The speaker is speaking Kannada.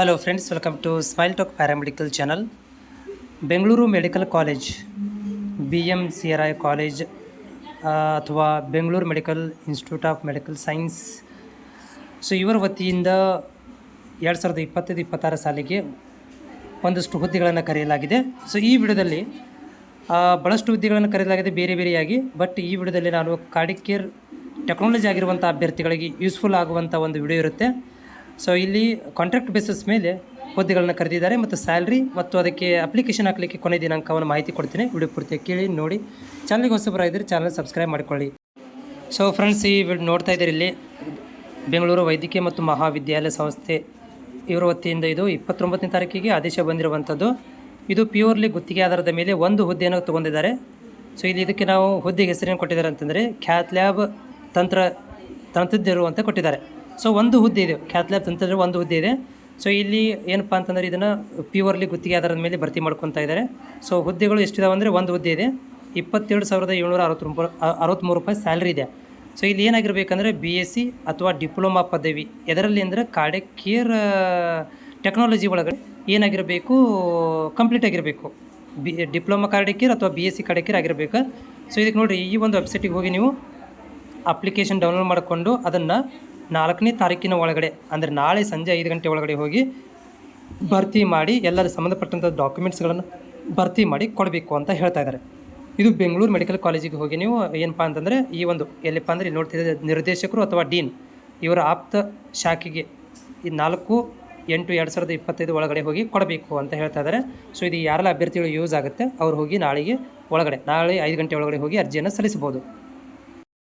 Hello friends welcome to smile talk paramedical channel Bengaluru medical college B M C R I college ಅಥವಾ Bengaluru medical institute of medical science so ಇವರ ವತಿಯಿಂದ ಎರಡು ಸಾವಿರದ ಇಪ್ಪತ್ತೈದು, ಇಪ್ಪತ್ತಾರು ಸಾಲಿಗೆ ಒಂದಷ್ಟು ಹುದ್ದೆಗಳನ್ನು ಕರೆಯಲಾಗಿದೆ. ಸೊ ಈ ವಿಡಿಯೋದಲ್ಲಿ ಭಾಳಷ್ಟು ಹುದ್ದೆಗಳನ್ನು ಕರೆಯಲಾಗಿದೆ ಬೇರೆ ಬೇರೆಯಾಗಿ ಬಟ್ ಈ ವಿಡಿಯೋದಲ್ಲಿ ನಾನು ಕಾಡಿಕೇರ್ ಟೆಕ್ನಾಲಜಿ ಆಗಿರುವಂಥ ಅಭ್ಯರ್ಥಿಗಳಿಗೆ ಯೂಸ್ಫುಲ್ ಆಗುವಂಥ ಒಂದು ವಿಡಿಯೋ ಇರುತ್ತೆ. ಸೊ ಇಲ್ಲಿ ಕಾಂಟ್ರಾಕ್ಟ್ ಬೇಸಿಸ್ ಮೇಲೆ ಹುದ್ದೆಗಳನ್ನು ಕರೆದಿದ್ದಾರೆ ಮತ್ತು ಸ್ಯಾಲ್ರಿ ಮತ್ತು ಅದಕ್ಕೆ ಅಪ್ಲಿಕೇಶನ್ ಹಾಕಲಿಕ್ಕೆ ಕೊನೆ ದಿನಾಂಕವನ್ನು ಮಾಹಿತಿ ಕೊಡ್ತೀನಿ. ವಿಡಿಯೋ ಪೂರ್ತಿ ಕೇಳಿ, ನೋಡಿ. ಚಾನಲ್ಗೆ ಇದ್ದರೆ ಚಾನಲ್ ಸಬ್ಸ್ಕ್ರೈಬ್ ಮಾಡಿಕೊಳ್ಳಿ. ಸೊ ಫ್ರೆಂಡ್ಸ್ ಈ ನೋಡ್ತಾ ಇದ್ದೀರಿ ಇಲ್ಲಿ ಬೆಂಗಳೂರು ವೈದ್ಯಕೀಯ ಮತ್ತು ಮಹಾವಿದ್ಯಾಲಯ ಸಂಸ್ಥೆ. ಇವರ ವತಿಯಿಂದ ಇದು ಇಪ್ಪತ್ತೊಂಬತ್ತನೇ ತಾರೀಕಿಗೆ ಆದೇಶ ಬಂದಿರುವಂಥದ್ದು. ಇದು ಪ್ಯೂರ್ಲಿ ಗುತ್ತಿಗೆ ಆಧಾರದ ಮೇಲೆ ಒಂದು ಹುದ್ದೆಯನ್ನು ತೊಗೊಂಡಿದ್ದಾರೆ. ಸೊ ಇಲ್ಲಿ ಇದಕ್ಕೆ ನಾವು ಹುದ್ದೆಗೆ ಹೆಸರೇನು ಕೊಟ್ಟಿದ್ದಾರೆ ಅಂತಂದರೆ ಖ್ಯಾತ್ ಲ್ಯಾಬ್ ತಂತ್ರ ತಂತ್ರಜ್ಞರು ಅಂತ ಕೊಟ್ಟಿದ್ದಾರೆ. ಸೊ ಒಂದು ಹುದ್ದೆ ಇದೆ. ಖ್ಯಾತ್ ತಂತ್ರಜ್ಞರು ಒಂದು ಹುದ್ದೆ ಇದೆ. ಸೊ ಇಲ್ಲಿ ಏನಪ್ಪ ಅಂತಂದರೆ ಇದನ್ನು ಪ್ಯೂರ್ಲಿ ಗುತ್ತಿಗೆ ಆಧಾರದ ಮೇಲೆ ಭರ್ತಿ ಮಾಡ್ಕೊತಾ ಇದ್ದಾರೆ. ಸೊ ಹುದ್ದೆಗಳು ಎಷ್ಟಿದಾವೆ ಅಂದರೆ ಒಂದು ಹುದ್ದೆ ಇದೆ. ಇಪ್ಪತ್ತೆರಡು ಸಾವಿರದ ಏಳ್ನೂರ ಅರವತ್ತು ಅರವತ್ತ್ಮೂರು ರೂಪಾಯಿ ಸ್ಯಾಲ್ರಿ ಇದೆ. ಸೊ ಇಲ್ಲಿ ಏನಾಗಿರ್ಬೇಕಂದ್ರೆ ಬಿ ಎಸ್ ಸಿ ಅಥವಾ ಡಿಪ್ಲೊಮಾ ಪದವಿ. ಎದರಲ್ಲಿ ಅಂದರೆ ಕಾಡೆ ಕೇರ್ ಟೆಕ್ನಾಲಜಿ ಒಳಗಡೆ ಏನಾಗಿರಬೇಕು ಕಂಪ್ಲೀಟ್ ಆಗಿರಬೇಕು. ಬಿ ಡಿಪ್ಲೊಮಾ ಕಾರ್ಡಿಕೇರ್ ಅಥವಾ ಬಿ ಎಸ್ ಸಿ ಕಾರ್ಡಿಕೇರ್ ಆಗಿರಬೇಕು. ಸೊ ಇದಕ್ಕೆ ನೋಡಿರಿ ಈ ಒಂದು ವೆಬ್ಸೈಟಿಗೆ ಹೋಗಿ ನೀವು ಅಪ್ಲಿಕೇಶನ್ ಡೌನ್ಲೋಡ್ ಮಾಡಿಕೊಂಡು ಅದನ್ನು ನಾಲ್ಕನೇ ತಾರೀಕಿನ ಒಳಗಡೆ, ಅಂದರೆ ನಾಳೆ ಸಂಜೆ ಐದು ಗಂಟೆ ಒಳಗಡೆ ಹೋಗಿ ಭರ್ತಿ ಮಾಡಿ ಎಲ್ಲರ ಸಂಬಂಧಪಟ್ಟಂಥ ಡಾಕ್ಯುಮೆಂಟ್ಸ್ಗಳನ್ನು ಭರ್ತಿ ಮಾಡಿ ಕೊಡಬೇಕು ಅಂತ ಹೇಳ್ತಾ ಇದ್ದಾರೆ. ಇದು ಬೆಂಗಳೂರು ಮೆಡಿಕಲ್ ಕಾಲೇಜಿಗೆ ಹೋಗಿ ನೀವು ಏನಪ್ಪ ಅಂತಂದರೆ ಈ ಒಂದು ಎಲ್ಲಿಪ್ಪ ಅಂದರೆ ನೋಡ್ತಿದ್ದ ನಿರ್ದೇಶಕರು ಅಥವಾ ಡೀನ್ ಇವರ ಆಪ್ತ ಶಾಖೆಗೆ ಈ ನಾಲ್ಕು, ಎಂಟು, ಎರಡು ಸಾವಿರದ ಇಪ್ಪತ್ತೈದು ಒಳಗಡೆ ಹೋಗಿ ಕೊಡಬೇಕು ಅಂತ ಹೇಳ್ತಾ ಇದ್ದಾರೆ. ಸೊ ಇದು ಯಾರೆಲ್ಲ ಅಭ್ಯರ್ಥಿಗಳು ಯೂಸ್ ಆಗುತ್ತೆ, ಅವ್ರು ಹೋಗಿ ನಾಳೆಗೆ ಒಳಗಡೆ, ನಾಳೆ ಐದು ಗಂಟೆ ಒಳಗಡೆ ಹೋಗಿ ಅರ್ಜಿಯನ್ನು ಸಲ್ಲಿಸಬಹುದು.